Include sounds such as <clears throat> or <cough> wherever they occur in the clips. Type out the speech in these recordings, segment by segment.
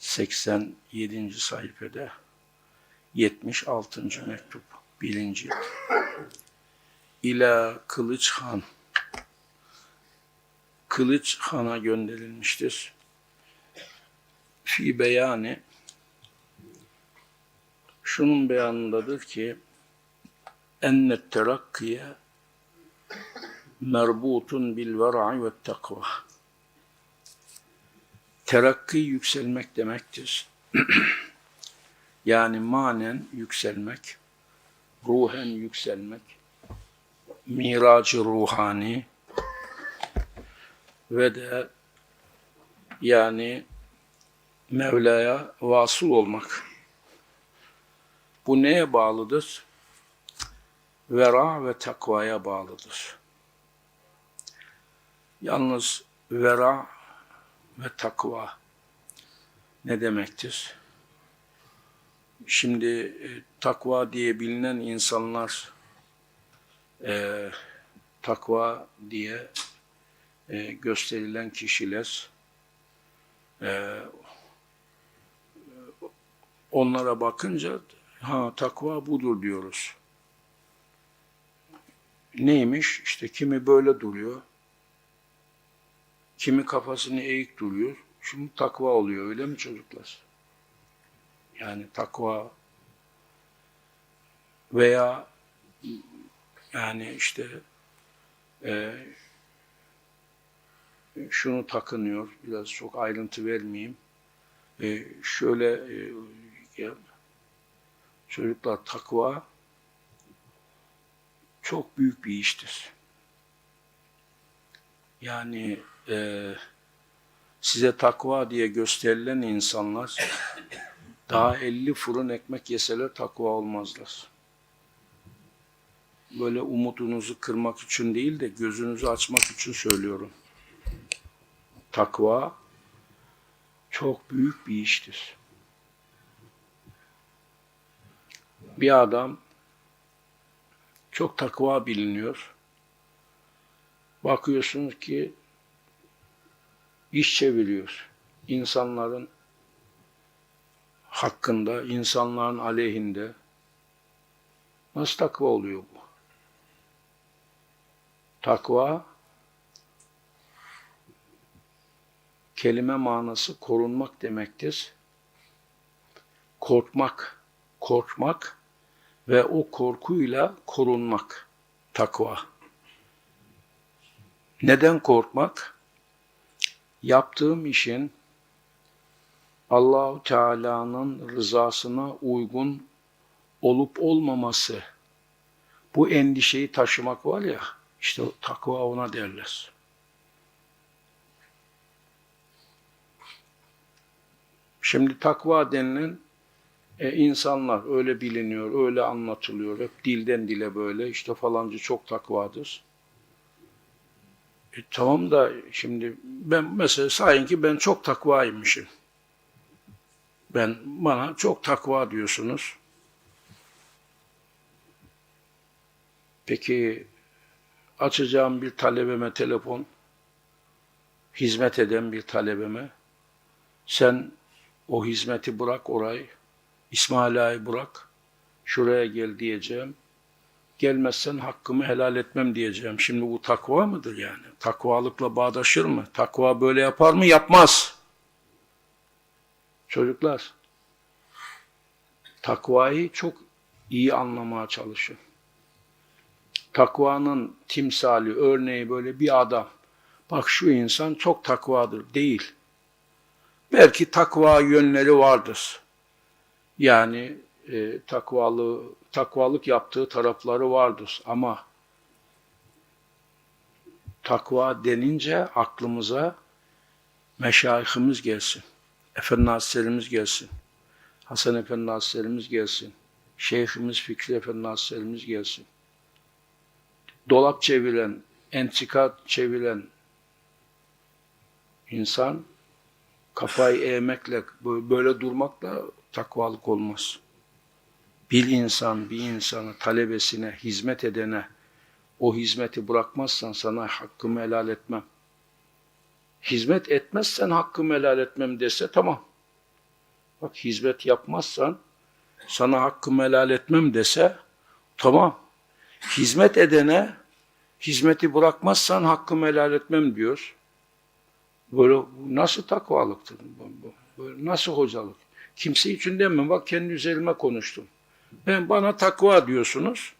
87. sayfada 76. mektup birinci İla Kılıç Han Kılıç Han'a gönderilmiştir. Fi beyanı şunun beyanındadır ki ennet terakkiye merbutun bil ver'i ve takva terakki yükselmek demektir. <clears throat> yani manen yükselmek, ruhen yükselmek, miracı ruhani ve de yani Mevla'ya vasıl olmak. Bu neye bağlıdır? Vera ve takvaya bağlıdır. Yalnız vera ve takva ne demektir? Şimdi e, takva diye bilinen insanlar e, takva diye e, gösterilen kişiler e, onlara bakınca ha takva budur diyoruz. Neymiş? İşte kimi böyle duruyor, Kimi kafasını eğik duruyor. Şimdi takva oluyor öyle mi çocuklar? Yani takva veya yani işte e, şunu takınıyor. Biraz çok ayrıntı vermeyeyim. E, şöyle e, ya, çocuklar takva çok büyük bir iştir. Yani e, size takva diye gösterilen insanlar daha 50 fırın ekmek yeseler takva olmazlar. Böyle umudunuzu kırmak için değil de gözünüzü açmak için söylüyorum. Takva çok büyük bir iştir. Bir adam çok takva biliniyor. Bakıyorsunuz ki iş çeviriyor. İnsanların hakkında, insanların aleyhinde. Nasıl takva oluyor bu? Takva kelime manası korunmak demektir. Korkmak, korkmak ve o korkuyla korunmak takva. Neden korkmak? Yaptığım işin Allahu Teala'nın rızasına uygun olup olmaması bu endişeyi taşımak var ya işte takva ona derler. Şimdi takva denilen e, insanlar öyle biliniyor, öyle anlatılıyor. Hep dilden dile böyle işte falancı çok takvadır. E, tamam da şimdi ben mesela sayın ki ben çok takvaymışım. Ben bana çok takva diyorsunuz. Peki açacağım bir talebeme telefon, hizmet eden bir talebeme, sen o hizmeti bırak orayı, İsmail Ağa'yı bırak, şuraya gel diyeceğim gelmezsen hakkımı helal etmem diyeceğim. Şimdi bu takva mıdır yani? Takvalıkla bağdaşır mı? Takva böyle yapar mı? Yapmaz. Çocuklar, takvayı çok iyi anlamaya çalışın. Takvanın timsali, örneği böyle bir adam. Bak şu insan çok takvadır. Değil. Belki takva yönleri vardır. Yani e, takvalı, takvalık yaptığı tarafları vardır. Ama takva denince aklımıza meşayihimiz gelsin. Efendi Hazretlerimiz gelsin. Hasan Efendi Hazretlerimiz gelsin. Şeyhimiz Fikri Efendi Hazretlerimiz gelsin. Dolap çeviren, entrika çeviren insan kafayı eğmekle, böyle durmakla takvalık olmaz. Bir insan, bir insana, talebesine, hizmet edene o hizmeti bırakmazsan sana hakkımı helal etmem. Hizmet etmezsen hakkımı helal etmem dese tamam. Bak hizmet yapmazsan sana hakkımı helal etmem dese tamam. Hizmet edene hizmeti bırakmazsan hakkımı helal etmem diyor. Böyle nasıl takvalıktır? Böyle nasıl hocalık? Kimse için demem. Bak kendi üzerime konuştum. Ben bana takva diyorsunuz.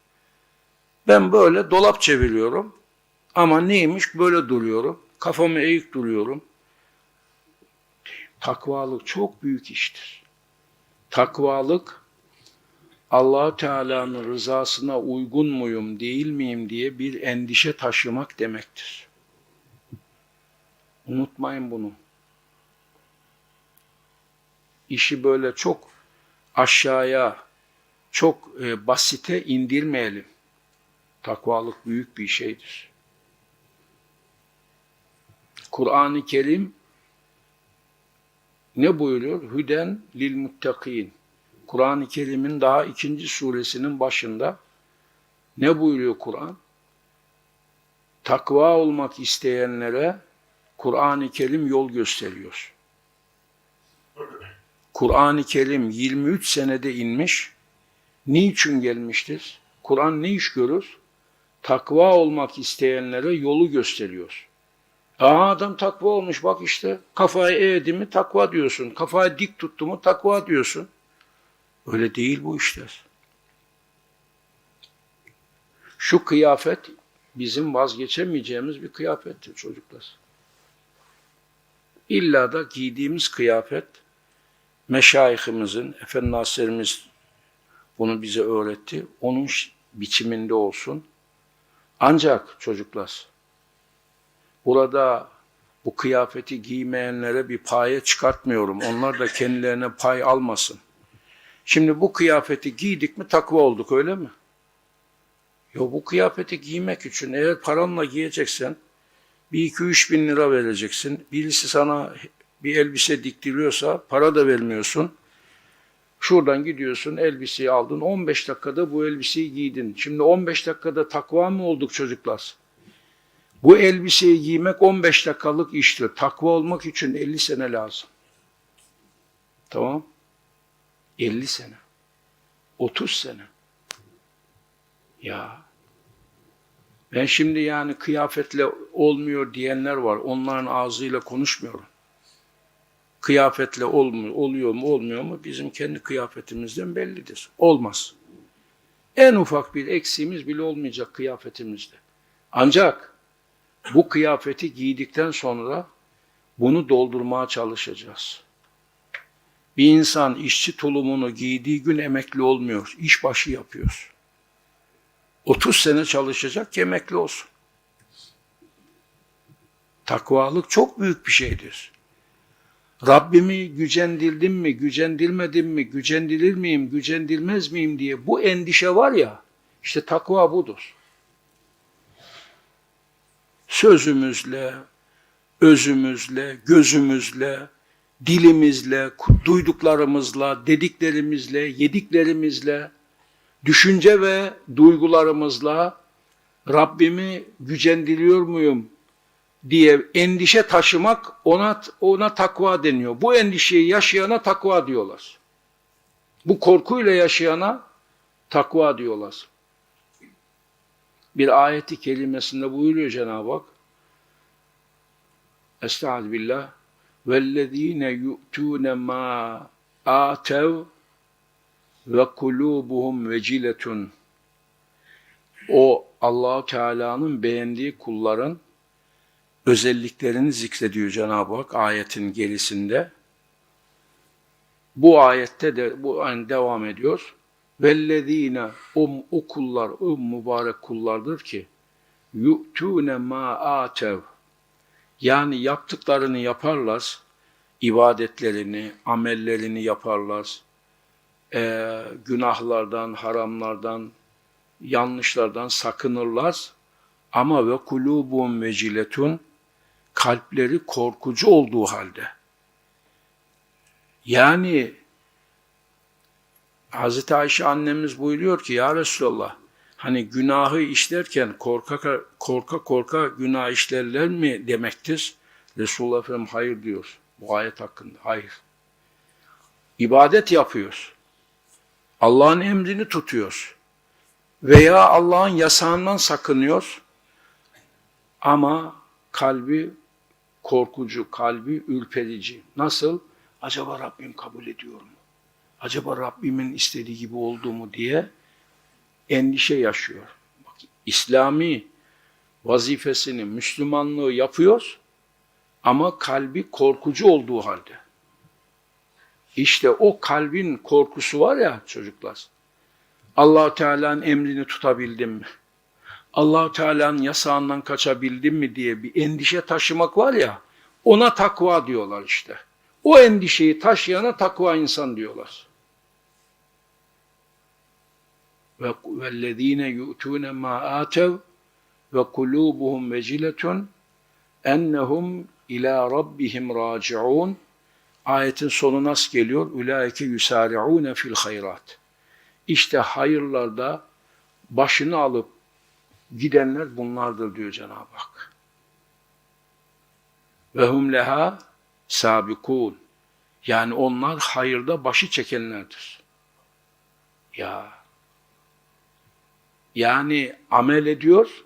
Ben böyle dolap çeviriyorum. Ama neymiş böyle duruyorum. Kafamı eğik duruyorum. Takvalık çok büyük iştir. Takvalık allah Teala'nın rızasına uygun muyum, değil miyim diye bir endişe taşımak demektir. Unutmayın bunu. İşi böyle çok aşağıya, çok e, basite indirmeyelim. Takvalık büyük bir şeydir. Kur'an-ı Kerim ne buyuruyor? Hüden lil muttakin. Kur'an-ı Kerim'in daha ikinci suresinin başında ne buyuruyor Kur'an? Takva olmak isteyenlere Kur'an-ı Kerim yol gösteriyor. Kur'an-ı Kerim 23 senede inmiş. Niçin gelmiştir? Kur'an ne iş görür? Takva olmak isteyenlere yolu gösteriyor. Aa adam takva olmuş bak işte kafayı eğdi mi takva diyorsun. Kafayı dik tuttu mu takva diyorsun. Öyle değil bu işler. Şu kıyafet bizim vazgeçemeyeceğimiz bir kıyafettir çocuklar. İlla da giydiğimiz kıyafet meşayihimizin, Efendi Hazretlerimiz bunu bize öğretti. Onun biçiminde olsun. Ancak çocuklar burada bu kıyafeti giymeyenlere bir paye çıkartmıyorum. Onlar da kendilerine pay almasın. Şimdi bu kıyafeti giydik mi takva olduk öyle mi? Yo bu kıyafeti giymek için eğer paranla giyeceksen bir iki üç bin lira vereceksin. Birisi sana bir elbise diktiriyorsa para da vermiyorsun. Şuradan gidiyorsun elbiseyi aldın 15 dakikada bu elbiseyi giydin. Şimdi 15 dakikada takva mı olduk çocuklar? Bu elbiseyi giymek 15 dakikalık iştir. Takva olmak için 50 sene lazım. Tamam? 50 sene. 30 sene. Ya. Ben şimdi yani kıyafetle olmuyor diyenler var. Onların ağzıyla konuşmuyorum. Kıyafetle olmuyor, oluyor mu olmuyor mu bizim kendi kıyafetimizden bellidir. Olmaz. En ufak bir eksiğimiz bile olmayacak kıyafetimizde. Ancak bu kıyafeti giydikten sonra bunu doldurmaya çalışacağız. Bir insan işçi tulumunu giydiği gün emekli olmuyor, işbaşı yapıyor. 30 sene çalışacak ki emekli olsun. Takvalık çok büyük bir şeydir. Rabbimi gücendirdim mi, gücendirmedim mi, gücendirir miyim, gücendirmez miyim diye bu endişe var ya, işte takva budur. Sözümüzle, özümüzle, gözümüzle, dilimizle, duyduklarımızla, dediklerimizle, yediklerimizle, düşünce ve duygularımızla Rabbimi gücendiriyor muyum diye endişe taşımak ona ona takva deniyor. Bu endişeyi yaşayana takva diyorlar. Bu korkuyla yaşayana takva diyorlar. Bir ayeti kelimesinde buyuruyor Cenab-ı Hak. Estaizu billah. وَالَّذ۪ينَ يُؤْتُونَ مَا آتَوْا وَقُلُوبُهُمْ وَجِلَةٌ O allah Teala'nın beğendiği kulların özelliklerini zikrediyor Cenab-ı Hak ayetin gerisinde. Bu ayette de bu aynı devam ediyor. Vellezine o, o kullar, o mübarek kullardır ki yu'tune ma atev yani yaptıklarını yaparlar, ibadetlerini, amellerini yaparlar, e, günahlardan, haramlardan, yanlışlardan sakınırlar. Ama ve kulubun veciletun kalpleri korkucu olduğu halde. Yani Hazreti Ayşe annemiz buyuruyor ki ya Resulallah hani günahı işlerken korka korka korka günah işlerler mi demektir? Resulullah Efendimiz hayır diyor bu ayet hakkında. Hayır. İbadet yapıyoruz. Allah'ın emrini tutuyoruz. Veya Allah'ın yasağından sakınıyoruz. Ama kalbi korkucu, kalbi ürperici. Nasıl? Acaba Rabbim kabul ediyor mu? Acaba Rabbimin istediği gibi oldu mu diye endişe yaşıyor. Bak, İslami vazifesini, Müslümanlığı yapıyoruz ama kalbi korkucu olduğu halde. İşte o kalbin korkusu var ya çocuklar. allah Teala'nın emrini tutabildim mi? Allah Teala'nın yasağından kaçabildim mi diye bir endişe taşımak var ya, ona takva diyorlar işte. O endişeyi taşıyana takva insan diyorlar. Ve vellezine yu'tune ma atev ve kulubuhum veciletun ennehum ila rabbihim raciun Ayetin sonu nasıl geliyor? Ulaike yusari'une fil hayrat. İşte hayırlarda başını alıp gidenler bunlardır diyor Cenab-ı Hak. Ve hum leha sabikun. Yani onlar hayırda başı çekenlerdir. Ya. Yani amel ediyor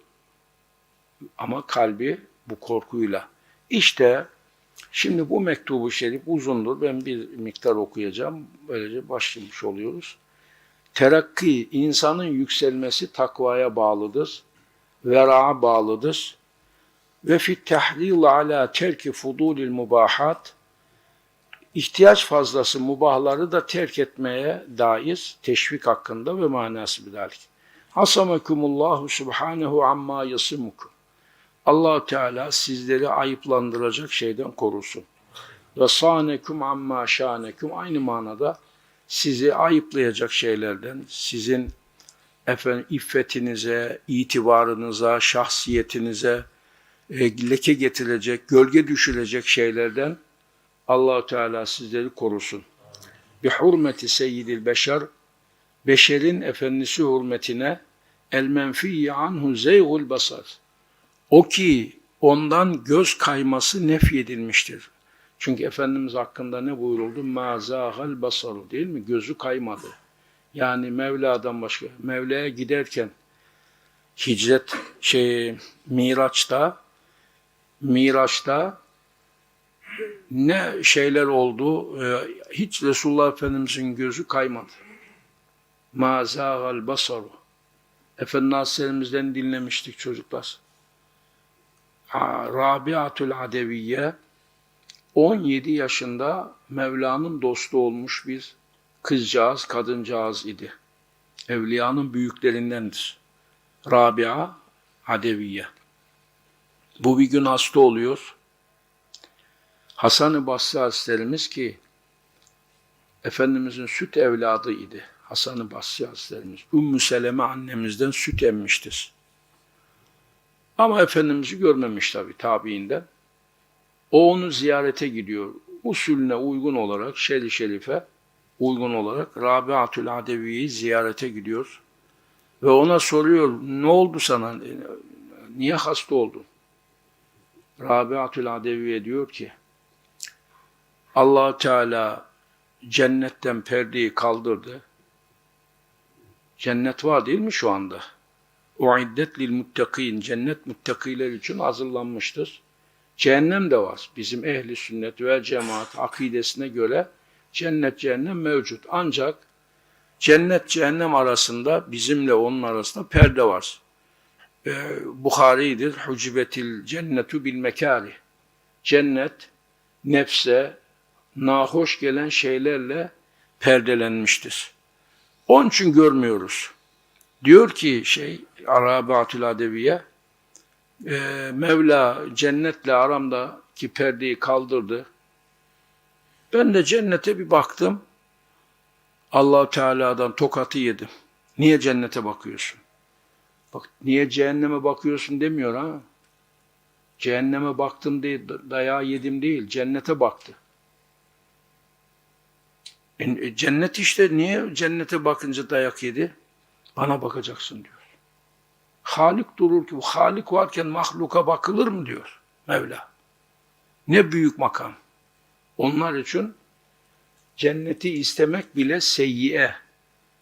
ama kalbi bu korkuyla. İşte şimdi bu mektubu şerif uzundur. Ben bir miktar okuyacağım. Böylece başlamış oluyoruz. Terakki, insanın yükselmesi takvaya bağlıdır. Vera'a bağlıdır. Ve fit tahlil ala terki fudulil mubahat ihtiyaç fazlası mubahları da terk etmeye dair teşvik hakkında ve manası bidalik. Hasamekumullahu subhanehu amma yasimukum. allah Teala sizleri ayıplandıracak şeyden korusun. Ve sanekum amma şanekum aynı manada sizi ayıplayacak şeylerden, sizin efendim iffetinize, itibarınıza, şahsiyetinize e, leke getirecek, gölge düşürecek şeylerden allah Teala sizleri korusun. Bi hurmeti seyyidil beşer, beşerin efendisi hürmetine el menfiyyi anhu zeyhul basar. O ki ondan göz kayması nefyedilmiştir. Çünkü Efendimiz hakkında ne buyuruldu? Mazahal basaru değil mi? Gözü kaymadı. Yani Mevla'dan başka. Mevla'ya giderken hicret şey Miraç'ta Miraç'ta ne şeyler oldu? Ee, hiç Resulullah Efendimizin gözü kaymadı. Mazahal basaru. Efendi Hazretlerimizden dinlemiştik çocuklar. Rabiatul Adeviye 17 yaşında Mevla'nın dostu olmuş bir kızcağız, kadıncağız idi. Evliyanın büyüklerindendir. Rabia Adeviye. Bu bir gün hasta oluyor. Hasan-ı Basri Hazretlerimiz ki Efendimizin süt evladı idi. Hasan-ı Basri Hazretlerimiz. Ümmü Seleme annemizden süt emmiştir. Ama Efendimiz'i görmemiş tabi tabiinden. O onu ziyarete gidiyor. Usulüne uygun olarak, şerif şerife uygun olarak Rabiatül Adevi'yi ziyarete gidiyor. Ve ona soruyor, ne oldu sana, niye hasta oldun? Rabiatül Adeviye diyor ki, allah Teala cennetten perdeyi kaldırdı. Cennet var değil mi şu anda? Uiddet lil muttakin. Cennet muttakiler için hazırlanmıştır. Cehennem de var. Bizim ehli sünnet ve cemaat akidesine göre cennet cehennem mevcut. Ancak cennet cehennem arasında bizimle onun arasında perde var. Ee, Bukhari'dir. Hucibetil cennetu bil mekari. Cennet nefse nahoş gelen şeylerle perdelenmiştir. Onun için görmüyoruz. Diyor ki şey Arabatül Adeviye e, Mevla cennetle aramdaki perdeyi kaldırdı. Ben de cennete bir baktım. allah Teala'dan tokatı yedim. Niye cennete bakıyorsun? Bak niye cehenneme bakıyorsun demiyor ha. Cehenneme baktım değil, dayağı yedim değil, cennete baktı. E, e, cennet işte niye cennete bakınca dayak yedi? Bana bakacaksın diyor. Halik durur ki, Halik varken mahluka bakılır mı diyor Mevla. Ne büyük makam. Onlar için cenneti istemek bile seyyiye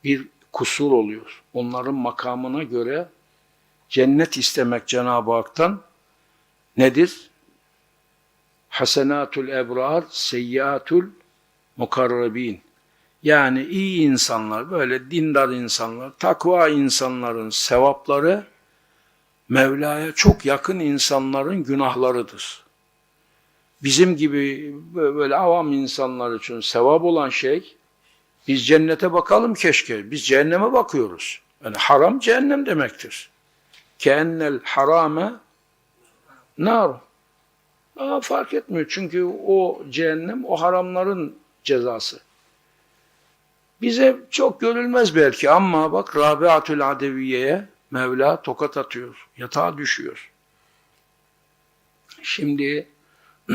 bir kusur oluyor. Onların makamına göre cennet istemek Cenab-ı Hak'tan nedir? Hasenatul ebrar, seyyiatul mukarrabin. Yani iyi insanlar, böyle dindar insanlar, takva insanların sevapları Mevla'ya çok yakın insanların günahlarıdır. Bizim gibi böyle avam insanlar için sevap olan şey, biz cennete bakalım keşke, biz cehenneme bakıyoruz. Yani haram cehennem demektir. Keennel harame nar. Aa, fark etmiyor çünkü o cehennem o haramların cezası. Bize çok görülmez belki ama bak Rabiatül Adeviye'ye Mevla tokat atıyor, yatağa düşüyor. Şimdi <clears throat>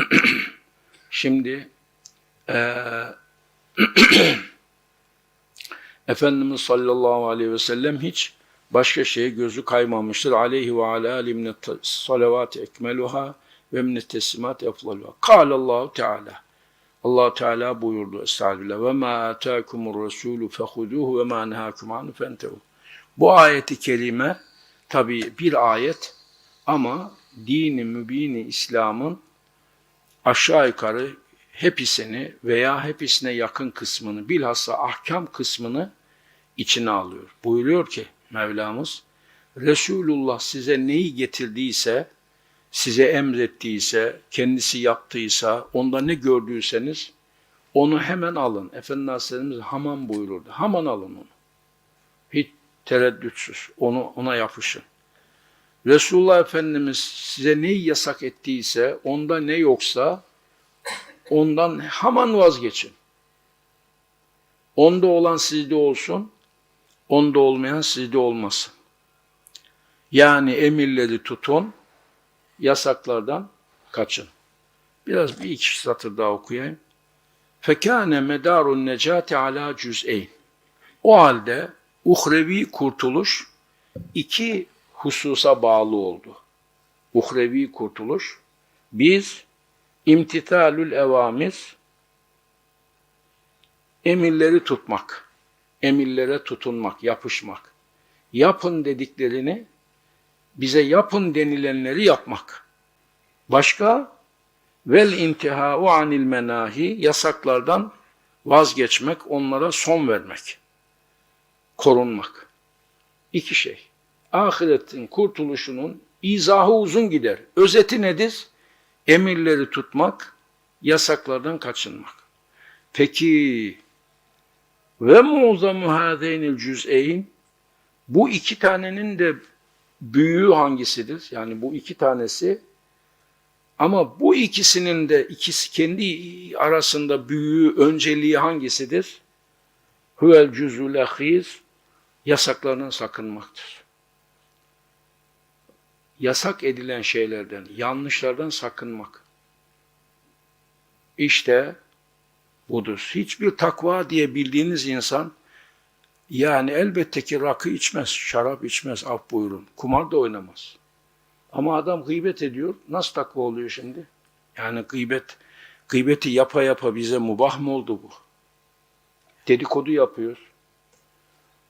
şimdi eee <clears throat> Efendimiz sallallahu aleyhi ve sellem hiç başka şeye gözü kaymamıştır. Aleyhi ve ala alimne salavat ekmeluha ve minnet teslimat eflaluha. Kâlallahu Teala. allah Teala buyurdu estağfirullah. Ve ma atâkumur resûlü fehuduhu ve ma nehâkum anhu fentehu. Bu ayeti kelime tabi bir ayet ama dini mübini İslam'ın aşağı yukarı hepsini veya hepsine yakın kısmını bilhassa ahkam kısmını içine alıyor. Buyuruyor ki Mevlamız Resulullah size neyi getirdiyse, size emrettiyse, kendisi yaptıysa, onda ne gördüyseniz onu hemen alın. Efendimiz Aleyhisselam'ız haman buyururdu. Haman alın onu. Hiç tereddütsüz. Onu ona yapışın. Resulullah Efendimiz size neyi yasak ettiyse, onda ne yoksa ondan hemen vazgeçin. Onda olan sizde olsun, onda olmayan sizde olmasın. Yani emirleri tutun, yasaklardan kaçın. Biraz bir iki satır daha okuyayım. Fekâne medârun necâti alâ cüz'eyn. O halde uhrevi kurtuluş iki hususa bağlı oldu. Uhrevi kurtuluş, biz imtithalül evamir, emirleri tutmak, emirlere tutunmak, yapışmak. Yapın dediklerini, bize yapın denilenleri yapmak. Başka, vel intihau anil menahi, yasaklardan vazgeçmek, onlara son vermek, korunmak. İki şey. Ahiretin kurtuluşunun izahı uzun gider. Özeti nedir? Emirleri tutmak, yasaklardan kaçınmak. Peki ve muzamu hâzeynil cüz'eyn bu iki tanenin de büyüğü hangisidir? Yani bu iki tanesi ama bu ikisinin de ikisi kendi arasında büyüğü, önceliği hangisidir? Huvel cüzül ahir yasaklarından sakınmaktır. Yasak edilen şeylerden, yanlışlardan sakınmak. İşte budur. Hiçbir takva diye bildiğiniz insan yani elbette ki rakı içmez, şarap içmez, af buyurun. Kumar da oynamaz. Ama adam gıybet ediyor. Nasıl takva oluyor şimdi? Yani gıybet, gıybeti yapa yapa bize mubah mı oldu bu? Dedikodu yapıyor.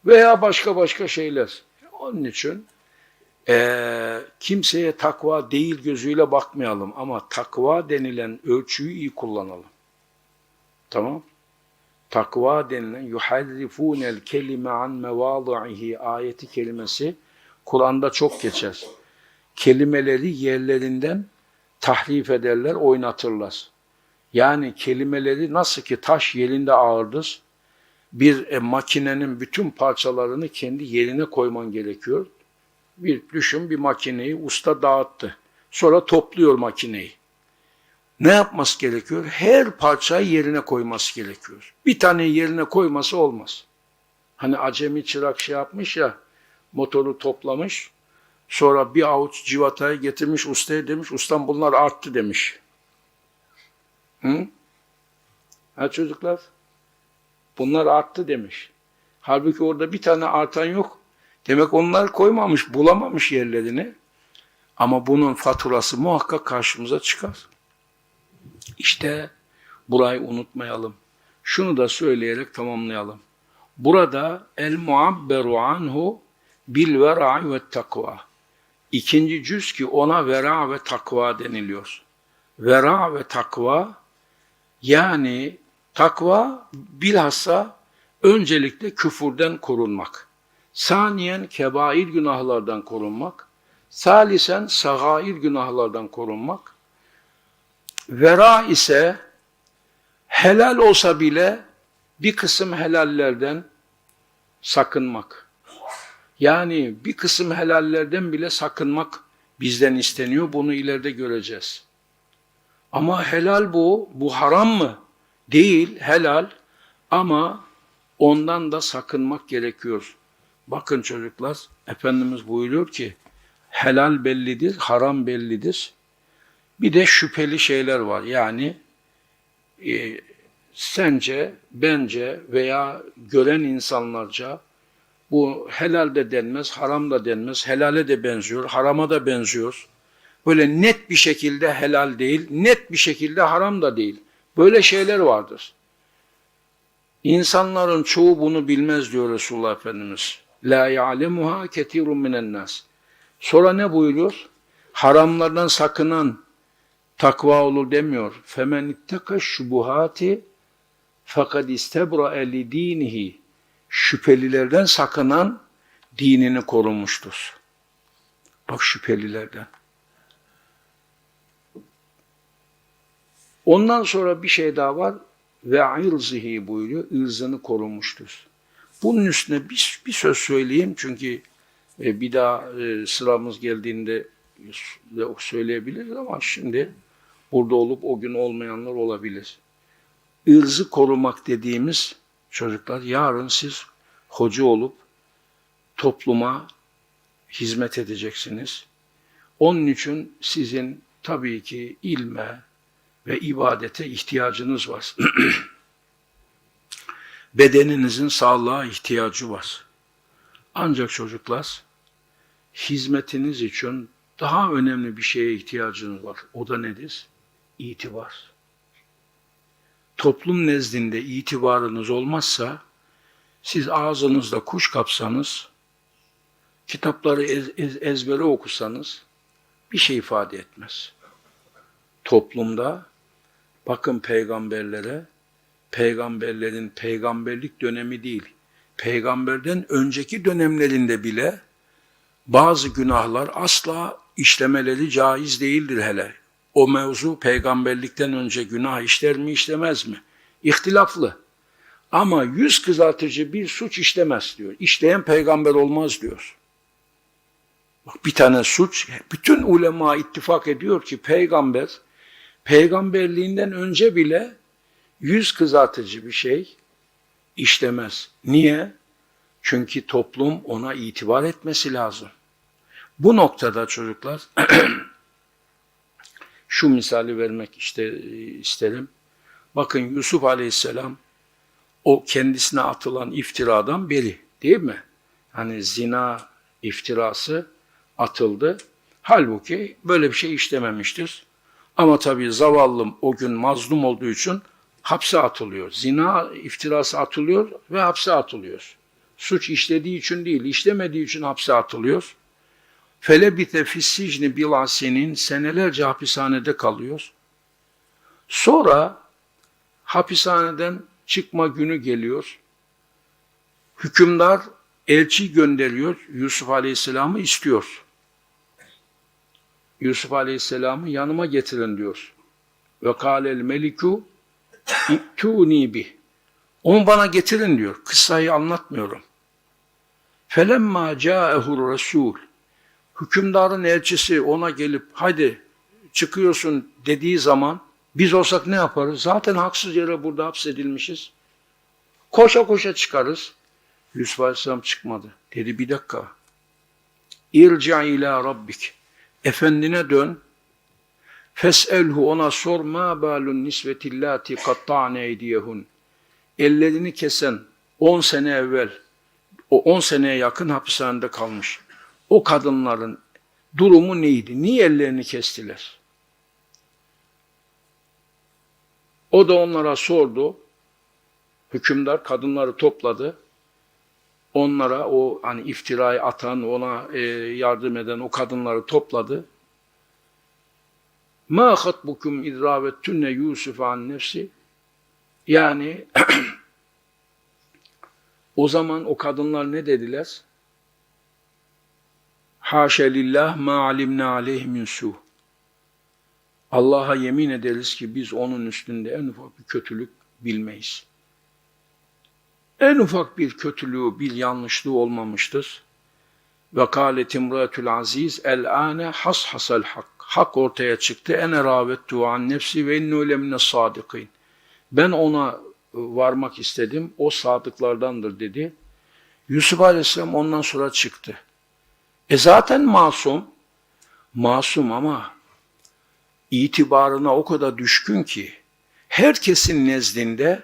Veya başka başka şeyler. Onun için e, kimseye takva değil gözüyle bakmayalım ama takva denilen ölçüyü iyi kullanalım. Tamam. Takva denilen yuharrifunel kelime an mevadihi ayeti kelimesi Kur'an'da çok geçer. Kelimeleri yerlerinden tahrif ederler, oynatırlar. Yani kelimeleri nasıl ki taş yerinde ağırdır, bir e, makinenin bütün parçalarını kendi yerine koyman gerekiyor. Bir düşün bir makineyi usta dağıttı. Sonra topluyor makineyi. ne yapması gerekiyor? Her parçayı yerine koyması gerekiyor. Bir tane yerine koyması olmaz. Hani acemi çırak şey yapmış ya, motoru toplamış, sonra bir avuç civatayı getirmiş ustaya demiş, ustam bunlar arttı demiş. Hı? Ha çocuklar? Bunlar arttı demiş. Halbuki orada bir tane artan yok. Demek onlar koymamış, bulamamış yerlerini. Ama bunun faturası muhakkak karşımıza çıkar. İşte burayı unutmayalım. Şunu da söyleyerek tamamlayalım. Burada el muabberu anhu bil vera ve takva. İkinci cüz ki ona vera ve takva deniliyor. Vera ve takva yani takva bilhassa öncelikle küfürden korunmak. Saniyen kebair günahlardan korunmak. Salisen sagair günahlardan korunmak. Vera ise helal olsa bile bir kısım helallerden sakınmak. Yani bir kısım helallerden bile sakınmak bizden isteniyor. Bunu ileride göreceğiz. Ama helal bu, bu haram mı? Değil, helal ama ondan da sakınmak gerekiyor. Bakın çocuklar, Efendimiz buyuruyor ki, helal bellidir, haram bellidir. Bir de şüpheli şeyler var. Yani e, sence, bence veya gören insanlarca bu helal de denmez, haram da denmez, helale de benziyor, harama da benziyor. Böyle net bir şekilde helal değil, net bir şekilde haram da değil. Böyle şeyler vardır. İnsanların çoğu bunu bilmez diyor Resulullah Efendimiz. La ya'lemuha ketirun minen nas. Sonra ne buyuruyor? Haramlardan sakınan takva olur demiyor. Femen ittaka şubuhati fakat istebra li dinihi. Şüphelilerden sakınan dinini korumuştur. Bak şüphelilerden. Ondan sonra bir şey daha var. Ve irzihi buyuruyor. ırzını korumuştur. Bunun üstüne bir, bir söz söyleyeyim çünkü e, bir daha e, sıramız geldiğinde de söyleyebiliriz ama şimdi burada olup o gün olmayanlar olabilir. Irzı korumak dediğimiz çocuklar yarın siz hoca olup topluma hizmet edeceksiniz. Onun için sizin tabii ki ilme ve ibadete ihtiyacınız var. <clears throat> Bedeninizin sağlığa ihtiyacı var. Ancak çocuklar hizmetiniz için daha önemli bir şeye ihtiyacınız var. O da nedir? İtibar. Toplum nezdinde itibarınız olmazsa siz ağzınızda kuş kapsanız, kitapları ez, ez, ezbere okusanız bir şey ifade etmez. Toplumda bakın peygamberlere, peygamberlerin peygamberlik dönemi değil, peygamberden önceki dönemlerinde bile bazı günahlar asla işlemeleri caiz değildir hele. O mevzu peygamberlikten önce günah işler mi işlemez mi? İhtilaflı. Ama yüz kızartıcı bir suç işlemez diyor. İşleyen peygamber olmaz diyor. Bak bir tane suç, bütün ulema ittifak ediyor ki peygamber, peygamberliğinden önce bile yüz kızartıcı bir şey işlemez. Niye? Çünkü toplum ona itibar etmesi lazım. Bu noktada çocuklar <clears throat> şu misali vermek işte isterim. Bakın Yusuf Aleyhisselam o kendisine atılan iftiradan beri değil mi? Hani zina iftirası atıldı. Halbuki böyle bir şey işlememiştir. Ama tabii zavallım o gün mazlum olduğu için hapse atılıyor. Zina iftirası atılıyor ve hapse atılıyor. Suç işlediği için değil, işlemediği için hapse atılıyor. Felebite fissicni bilasinin senelerce hapishanede kalıyor. Sonra hapishaneden çıkma günü geliyor. Hükümdar elçi gönderiyor, Yusuf Aleyhisselam'ı istiyor. Yusuf Aleyhisselam'ı yanıma getirin diyor. Ve kâlel meliku İ'tûni bih. Onu bana getirin diyor. Kıssayı anlatmıyorum. Felemma câehur Resul. Hükümdarın elçisi ona gelip hadi çıkıyorsun dediği zaman Biz olsak ne yaparız? Zaten haksız yere burada hapsedilmişiz. Koşa koşa çıkarız. Yusuf Aleyhisselam çıkmadı. Dedi bir dakika. İrca ila rabbik. Efendine dön. Fes'elhu ona sor ma balun nisvetillati katta'ne eydiyehun. Ellerini kesen 10 sene evvel o 10 seneye yakın hapishanede kalmış. O kadınların durumu neydi? Niye ellerini kestiler? O da onlara sordu. Hükümdar kadınları topladı. Onlara o hani iftirayı atan, ona e, yardım eden o kadınları topladı. Ma hatbukum idravettünne Yusuf an nefsi. Yani <clears throat> o zaman o kadınlar ne dediler? Haşa lillah ma alimna aleyh min su. Allah'a yemin ederiz ki biz onun üstünde en ufak bir kötülük bilmeyiz. En ufak bir kötülüğü, bir yanlışlığı olmamıştır. Ve kâlet imratül aziz el âne has hasal hak. Hak ortaya çıktı. Ene râvettu an nefsi ve innu lemine sadikin. Ben ona varmak istedim. O sadıklardandır dedi. Yusuf Aleyhisselam ondan sonra çıktı. E zaten masum. Masum ama itibarına o kadar düşkün ki herkesin nezdinde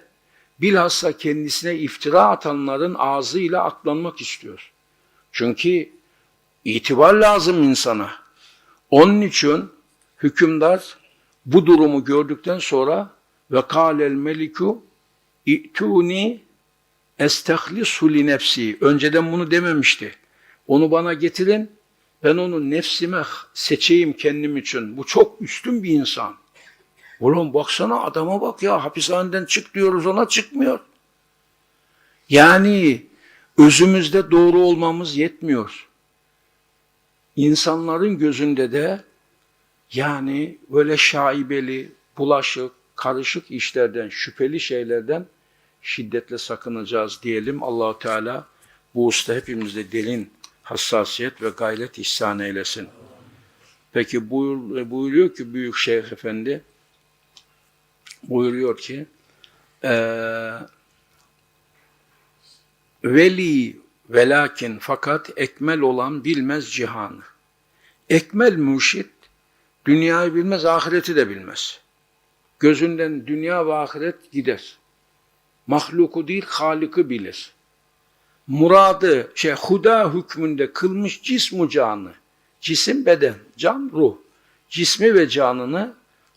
bilhassa kendisine iftira atanların ağzıyla aklanmak istiyor. Çünkü itibar lazım insana. Onun için hükümdar bu durumu gördükten sonra ve kâlel meliku İ'tuni estehlisu li nefsi. Önceden bunu dememişti. Onu bana getirin, ben onu nefsime seçeyim kendim için. Bu çok üstün bir insan. Oğlum baksana adama bak ya hapishaneden çık diyoruz ona çıkmıyor. Yani özümüzde doğru olmamız yetmiyor. İnsanların gözünde de yani böyle şaibeli, bulaşık, karışık işlerden, şüpheli şeylerden şiddetle sakınacağız diyelim. Allahu Teala bu usta hepimizde derin hassasiyet ve gayret ihsan eylesin. Peki buyur, buyuruyor ki Büyük Şeyh Efendi buyuruyor ki ee, veli velakin fakat ekmel olan bilmez cihanı. Ekmel mürşit dünyayı bilmez, ahireti de bilmez. Gözünden dünya ve ahiret gider. Mahluku değil, Halık'ı bilir. Muradı, şey, huda hükmünde kılmış cismu canı. Cisim beden, can ruh. Cismi ve canını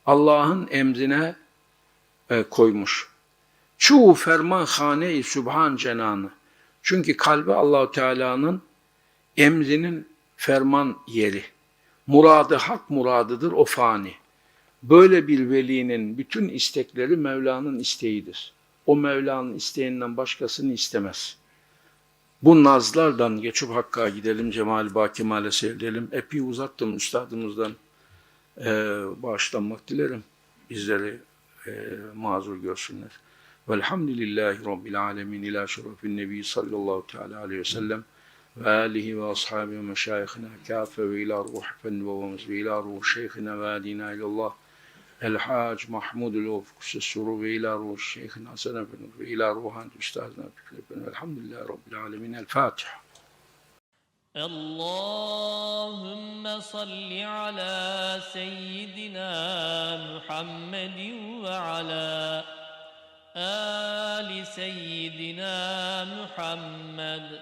Allah'ın emrine e, koymuş. Çoğu ferman hane-i sübhan cenanı. Çünkü kalbi Allahu Teala'nın emrinin ferman yeri. Muradı hak muradıdır o fani. Böyle bir velinin bütün istekleri Mevla'nın isteğidir. O Mevla'nın isteğinden başkasını istemez. Bu nazlardan geçip Hakk'a gidelim, Cemal Baki Mal'e seyredelim. Epey uzattım üstadımızdan e, bağışlanmak dilerim. Bizleri e, mazur görsünler. Velhamdülillahi Rabbil alemin ila şerefin nebi sallallahu teala aleyhi ve sellem ve alihi ve ashabi ve meşayihina kâfe ve ila ruh fenvevemiz ve ila ruh şeyhina ve adina ilallah الحاج محمود الوفق السرور وإلى روح شيخنا حسن بن وإلى روح أستاذنا بن والحمد لله رب العالمين الفاتحة اللهم صل على سيدنا محمد وعلى آل سيدنا محمد.